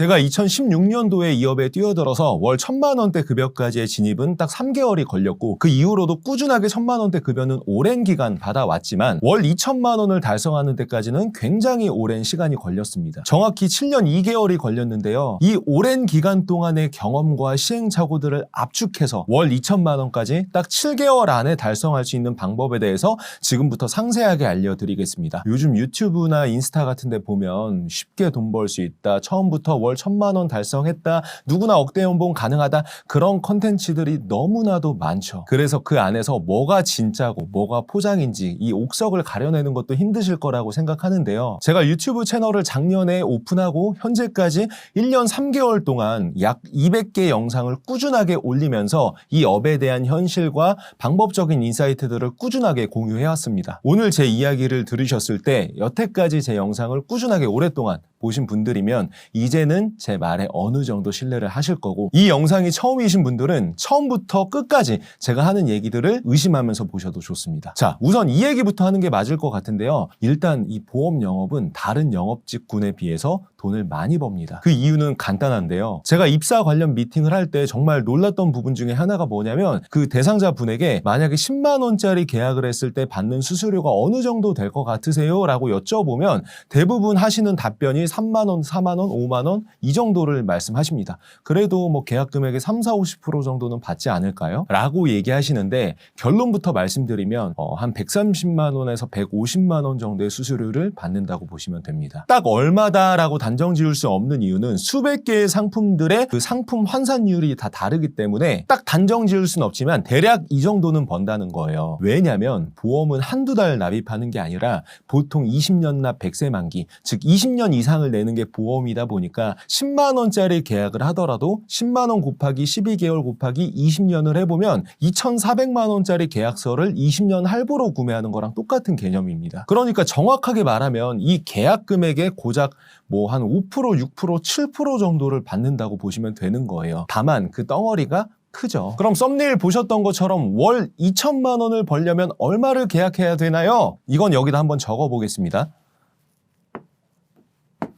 제가 2016년도에 이 업에 뛰어들어서 월 1000만 원대 급여까지의 진입은 딱 3개월이 걸렸고 그 이후로도 꾸준하게 1000만 원대 급여는 오랜 기간 받아왔지만 월 2천만 원을 달성하는 데까지는 굉장히 오랜 시간이 걸렸습니다. 정확히 7년 2개월이 걸렸는데요. 이 오랜 기간 동안의 경험과 시행착오들을 압축해서 월 2천만 원까지 딱 7개월 안에 달성할 수 있는 방법에 대해서 지금부터 상세하게 알려드리겠습니다. 요즘 유튜브나 인스타 같은 데 보면 쉽게 돈 벌 수 있다. 처음부터 월 1000만 원 달성했다. 누구나 억대 연봉 가능하다. 그런 컨텐츠들이 너무나도 많죠. 그래서 그 안에서 뭐가 진짜고 뭐가 포장인지 이 옥석을 가려내는 것도 힘드실 거라고 생각하는데요. 제가 유튜브 채널을 작년에 오픈하고 현재까지 1년 3개월 동안 약 200개 영상을 꾸준하게 올리면서 이 업에 대한 현실과 방법적인 인사이트들을 꾸준하게 공유해왔습니다. 오늘 제 이야기를 들으셨을 때 여태까지 제 영상을 꾸준하게 오랫동안 보신 분들이면 이제는 제 말에 어느 정도 신뢰를 하실 거고 이 영상이 처음이신 분들은 처음부터 끝까지 제가 하는 얘기들을 의심하면서 보셔도 좋습니다. 자, 우선 이 얘기부터 하는 게 맞을 것 같은데요. 일단 이 보험 영업은 다른 영업직군에 비해서 돈을 많이 법니다. 그 이유는 간단한데요. 제가 입사 관련 미팅을 할 때 정말 놀랐던 부분 중에 하나가 뭐냐면 그 대상자 분에게 만약에 10만 원짜리 계약을 했을 때 받는 수수료가 어느 정도 될 것 같으세요? 라고 여쭤보면 대부분 하시는 답변이 3만 원, 4만 원, 5만 원 이 정도를 말씀하십니다. 그래도 뭐 계약 금액의 3, 4, 50% 정도는 받지 않을까요? 라고 얘기하시는데 결론부터 말씀드리면 어, 한 130만 원에서 150만 원 정도의 수수료를 받는다고 보시면 됩니다. 딱 얼마다라고 단정 지을 수 없는 이유는 수백 개의 상품들의 그 상품 환산율이 다 다르기 때문에 딱 단정 지을 수는 없지만 대략 이 정도는 번다는 거예요. 왜냐하면 보험은 한두 달 납입하는 게 아니라 보통 20년 납 100세 만기, 즉 20년 이상 을 내는 게 보험이다 보니까 10만 원짜리 계약을 하더라도 10만 원 곱하기 12개월 곱하기 20년을 해보면 2,400만 원짜리 계약서를 20년 할부로 구매하는 거랑 똑같은 개념입니다. 그러니까 정확하게 말하면 이 계약 금액의 고작 뭐 한 5%, 6%, 7% 정도를 받는다고 보시면 되는 거예요. 다만 그 덩어리가 크죠. 그럼 썸네일 보셨던 것처럼 월 2천만 원을 벌려면 얼마를 계약해야 되나요? 이건 여기다 한번 적어 보겠습니다.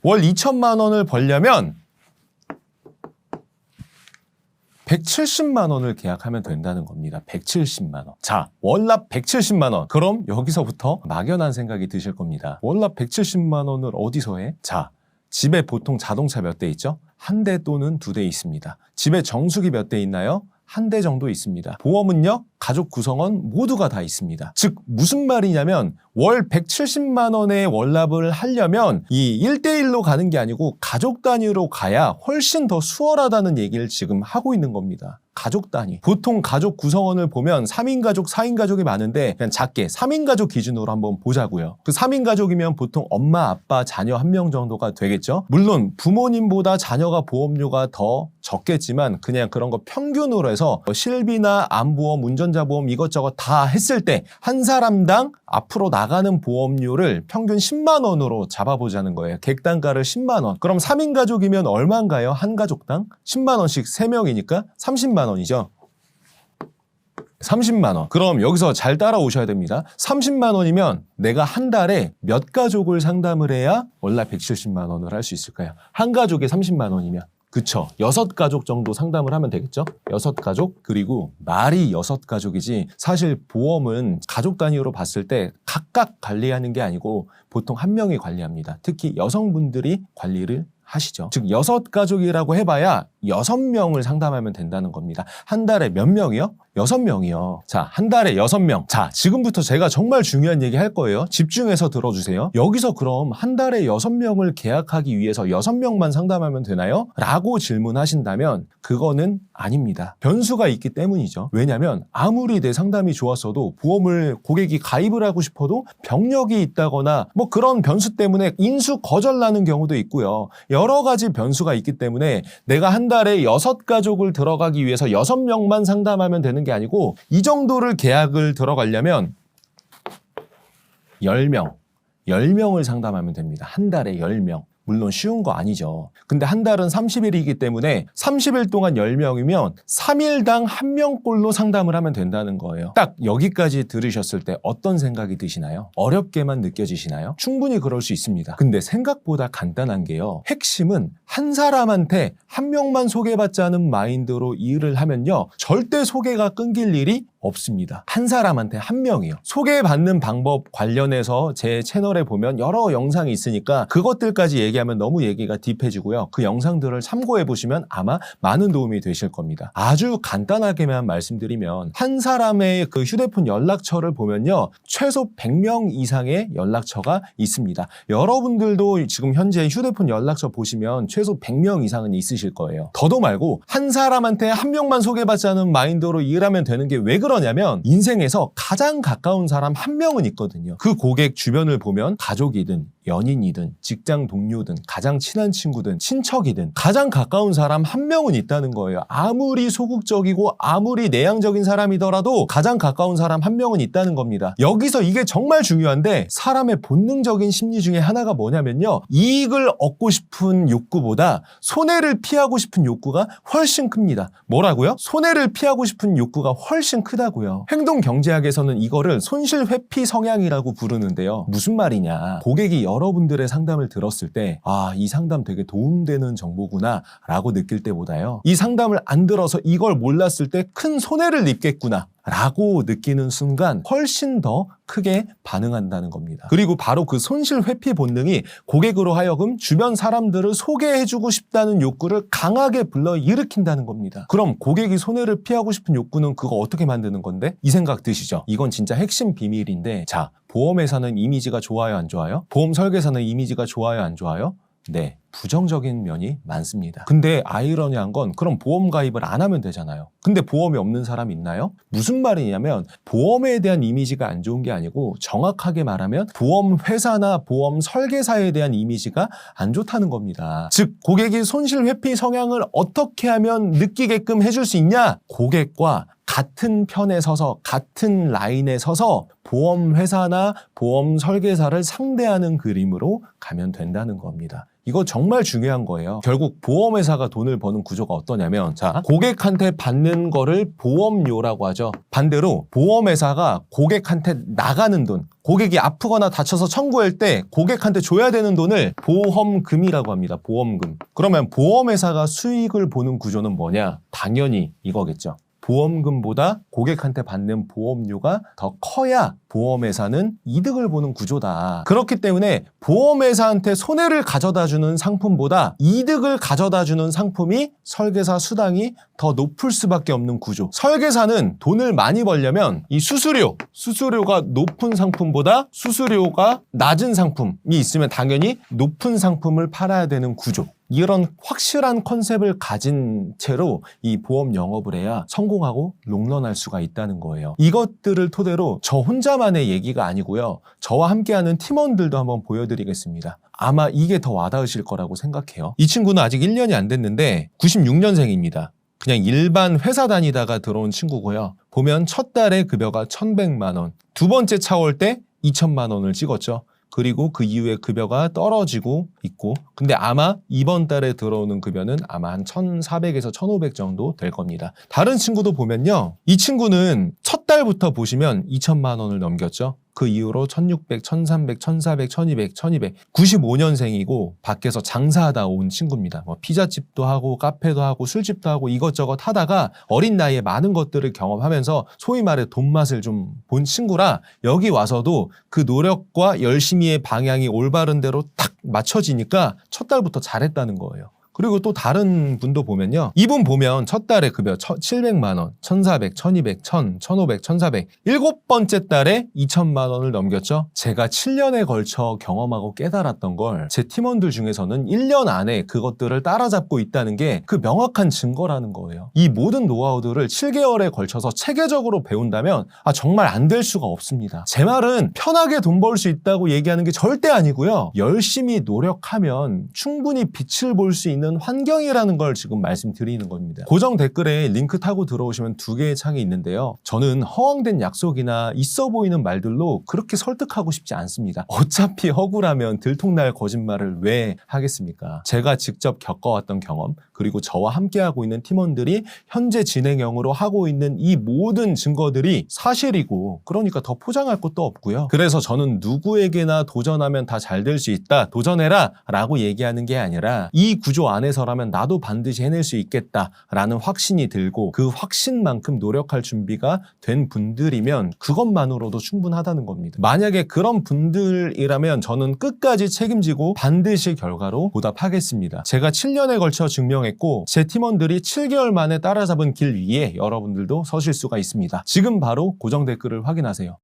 월 2천만 원을 벌려면 170만 원을 계약하면 된다는 겁니다. 170만 원. 자, 월납 170만 원. 그럼 여기서부터 막연한 생각이 드실 겁니다. 월납 170만 원을 어디서 해? 자, 집에 보통 자동차 몇 대 있죠? 한 대 또는 두 대 있습니다. 집에 정수기 몇 대 있나요? 한 대 정도 있습니다. 보험은요? 가족 구성원 모두가 다 있습니다. 즉 무슨 말이냐면 월 170만 원의 월납을 하려면 이 1대1로 가는 게 아니고 가족 단위로 가야 훨씬 더 수월하다는 얘기를 지금 하고 있는 겁니다. 가족 단위. 보통 가족 구성원을 보면 3인 가족, 4인 가족이 많은데 그냥 작게 3인 가족 기준으로 한번 보자고요. 그 3인 가족이면 보통 엄마, 아빠, 자녀 한 명 정도가 되겠죠. 물론 부모님보다 자녀가 보험료가 더 적겠지만 그냥 그런 거 평균으로 해서 실비나 암보험, 운전자 보험 이것저것 다 했을 때 한 사람당 앞으로 나가는 보험료를 평균 10만 원으로 잡아보자는 거예요. 객단가를 10만 원. 그럼 3인 가족이면 얼마인가요? 한 가족당 10만 원씩 3명이니까 30만 원이죠. 30만 원. 그럼 여기서 잘 따라오셔야 됩니다. 30만 원이면 내가 한 달에 몇 가족을 상담을 해야 월납 170만 원을 할 수 있을까요? 한 가족에 30만 원이면. 그쵸. 여섯 가족 정도 상담을 하면 되겠죠? 여섯 가족? 그리고 말이 여섯 가족이지 사실 보험은 가족 단위로 봤을 때 각각 관리하는 게 아니고 보통 한 명이 관리합니다. 특히 여성분들이 관리를 하시죠. 즉 여섯 가족이라고 해봐야 여섯 명을 상담하면 된다는 겁니다. 한 달에 몇 명이요? 여섯 명이요. 자, 한 달에 여섯 명. 자, 지금부터 제가 정말 중요한 얘기 할 거예요. 집중해서 들어주세요. 여기서 그럼 한 달에 여섯 명을 계약하기 위해서 여섯 명만 상담하면 되나요? 라고 질문하신다면 그거는 아닙니다. 변수가 있기 때문이죠. 왜냐하면 아무리 내 상담이 좋았어도 보험을 고객이 가입을 하고 싶어도 병력이 있다거나 뭐 그런 변수 때문에 인수 거절나는 경우도 있고요. 여러 가지 변수가 있기 때문에 내가 한 달에 여섯 가족을 들어가기 위해서 여섯 명만 상담하면 되는 게 아니고 이 정도를 계약을 들어가려면 10명, 10명을 상담하면 됩니다. 한 달에 10명. 물론 쉬운 거 아니죠. 근데 한 달은 30일이기 때문에 30일 동안 10명이면 3일당 1명꼴로 상담을 하면 된다는 거예요. 딱 여기까지 들으셨을 때 어떤 생각이 드시나요? 어렵게만 느껴지시나요? 충분히 그럴 수 있습니다. 근데 생각보다 간단한 게요. 핵심은 한 사람한테 한 명만 소개받자는 마인드로 일을 하면요. 절대 소개가 끊길 일이 없습니다. 한 사람한테 한 명이요. 소개받는 방법 관련해서 제 채널에 보면 여러 영상이 있으니까 그것들까지 얘기하면 너무 얘기가 딥해지고요. 그 영상들을 참고해 보시면 아마 많은 도움이 되실 겁니다. 아주 간단하게만 말씀드리면 한 사람의 그 휴대폰 연락처를 보면요. 최소 100명 이상의 연락처가 있습니다. 여러분들도 지금 현재 휴대폰 연락처 보시면 최소 100명 이상은 있으실 거예요. 더도 말고 한 사람한테 한 명만 소개받자는 마인드로 일하면 되는 게 왜 그 러냐면 인생에서 가장 가까운 사람 한 명은 있거든요. 그 고객 주변을 보면 가족이든 연인이든 직장 동료든 가장 친한 친구든 친척이든 가장 가까운 사람 한 명은 있다는 거예요. 아무리 소극적이고 아무리 내향적인 사람이더라도 가장 가까운 사람 한 명은 있다는 겁니다. 여기서 이게 정말 중요한데 사람의 본능적인 심리 중에 하나가 뭐냐면요. 이익을 얻고 싶은 욕구보다 손해를 피하고 싶은 욕구가 훨씬 큽니다. 뭐라고요? 손해를 피하고 싶은 욕구가 훨씬 크다고요. 행동 경제학에서는 이거를 손실 회피 성향이라고 부르는데요. 무슨 말이냐? 고객이 여러분들의 상담을 들었을 때, 아, 이 상담 되게 도움되는 정보구나, 라고 느낄 때보다요. 이 상담을 안 들어서 이걸 몰랐을 때 큰 손해를 입겠구나. 라고 느끼는 순간 훨씬 더 크게 반응한다는 겁니다. 그리고 바로 그 손실 회피 본능이 고객으로 하여금 주변 사람들을 소개해주고 싶다는 욕구를 강하게 불러 일으킨다는 겁니다. 그럼 고객이 손해를 피하고 싶은 욕구는 그거 어떻게 만드는 건데? 이 생각 드시죠? 이건 진짜 핵심 비밀인데, 자, 보험회사는 이미지가 좋아요, 안 좋아요? 보험 설계사는 이미지가 좋아요, 안 좋아요? 네. 부정적인 면이 많습니다. 근데 아이러니한 건 그럼 보험 가입을 안 하면 되잖아요. 근데 보험이 없는 사람 있나요? 무슨 말이냐면 보험에 대한 이미지가 안 좋은 게 아니고 정확하게 말하면 보험 회사나 보험 설계사에 대한 이미지가 안 좋다는 겁니다. 즉 고객이 손실 회피 성향을 어떻게 하면 느끼게끔 해줄 수 있냐? 고객과 같은 편에 서서 같은 라인에 서서 보험 회사나 보험 설계사를 상대하는 그림으로 가면 된다는 겁니다. 이거 정말 중요한 거예요. 결국 보험회사가 돈을 버는 구조가 어떠냐면, 자, 고객한테 받는 거를 보험료라고 하죠. 반대로 보험회사가 고객한테 나가는 돈, 고객이 아프거나 다쳐서 청구할 때 고객한테 줘야 되는 돈을 보험금이라고 합니다. 보험금. 그러면 보험회사가 수익을 보는 구조는 뭐냐? 당연히 이거겠죠. 보험금보다 고객한테 받는 보험료가 더 커야 보험회사는 이득을 보는 구조다. 그렇기 때문에 보험회사한테 손해를 가져다 주는 상품보다 이득을 가져다 주는 상품이 설계사 수당이 더 높을 수밖에 없는 구조. 설계사는 돈을 많이 벌려면 이 수수료, 수수료가 높은 상품보다 수수료가 낮은 상품이 있으면 당연히 높은 상품을 팔아야 되는 구조. 이런 확실한 컨셉을 가진 채로 이 보험 영업을 해야 성공하고 롱런할 수가 있다는 거예요. 이것들을 토대로 저 혼자만의 얘기가 아니고요. 저와 함께하는 팀원들도 한번 보여드리겠습니다. 아마 이게 더 와닿으실 거라고 생각해요. 이 친구는 아직 1년이 안 됐는데 96년생입니다. 그냥 일반 회사 다니다가 들어온 친구고요. 보면 첫 달에 급여가 1,100만 원. 두 번째 차올 때 2천만 원을 찍었죠. 그리고 그 이후에 급여가 떨어지고 있고 근데 아마 이번 달에 들어오는 급여는 아마 한 1,400에서 1,500 정도 될 겁니다. 다른 친구도 보면요. 이 친구는 첫 달부터 보시면 2천만 원을 넘겼죠. 그 이후로 1600, 1300, 1400, 1200, 1200. 95년생이고 밖에서 장사하다 온 친구입니다. 뭐 피자집도 하고 카페도 하고 술집도 하고 이것저것 하다가 어린 나이에 많은 것들을 경험하면서 소위 말해 돈맛을 좀 본 친구라 여기 와서도 그 노력과 열심히의 방향이 올바른 대로 탁 맞춰지니까 첫 달부터 잘했다는 거예요. 그리고 또 다른 분도 보면요. 이분 보면 첫 달에 급여 700만 원, 1,400, 1,200, 1,000, 1,500, 1,400. 일곱 번째 달에 2천만 원을 넘겼죠. 제가 7년에 걸쳐 경험하고 깨달았던 걸 제 팀원들 중에서는 1년 안에 그것들을 따라잡고 있다는 게 그 명확한 증거라는 거예요. 이 모든 노하우들을 7개월에 걸쳐서 체계적으로 배운다면 아 정말 안 될 수가 없습니다. 제 말은 편하게 돈 벌 수 있다고 얘기하는 게 절대 아니고요. 열심히 노력하면 충분히 빛을 볼 수 있는 있는 환경이라는 걸 지금 말씀드리는 겁니다. 고정 댓글에 링크 타고 들어오시면 두 개의 창이 있는데요. 저는 허황된 약속이나 있어 보이는 말들로 그렇게 설득하고 싶지 않습니다. 어차피 허구라면 들통날 거짓말을 왜 하겠습니까? 제가 직접 겪어왔던 경험, 그리고 저와 함께하고 있는 팀원들이 현재 진행형으로 하고 있는 이 모든 증거들이 사실이고, 그러니까 더 포장할 것도 없고요. 그래서 저는 누구에게나 도전하면 다 잘 될 수 있다, 도전해라! 라고 얘기하는 게 아니라, 이 구조 안에서라면 나도 반드시 해낼 수 있겠다, 라는 확신이 들고, 그 확신만큼 노력할 준비가 된 분들이면, 그것만으로도 충분하다는 겁니다. 만약에 그런 분들이라면 저는 끝까지 책임지고 반드시 결과로 보답하겠습니다. 제가 7년에 걸쳐 증명했고 제 팀원들이 7개월 만에 따라잡은 길 위에 여러분들도 서실 수가 있습니다. 지금 바로 고정 댓글을 확인하세요.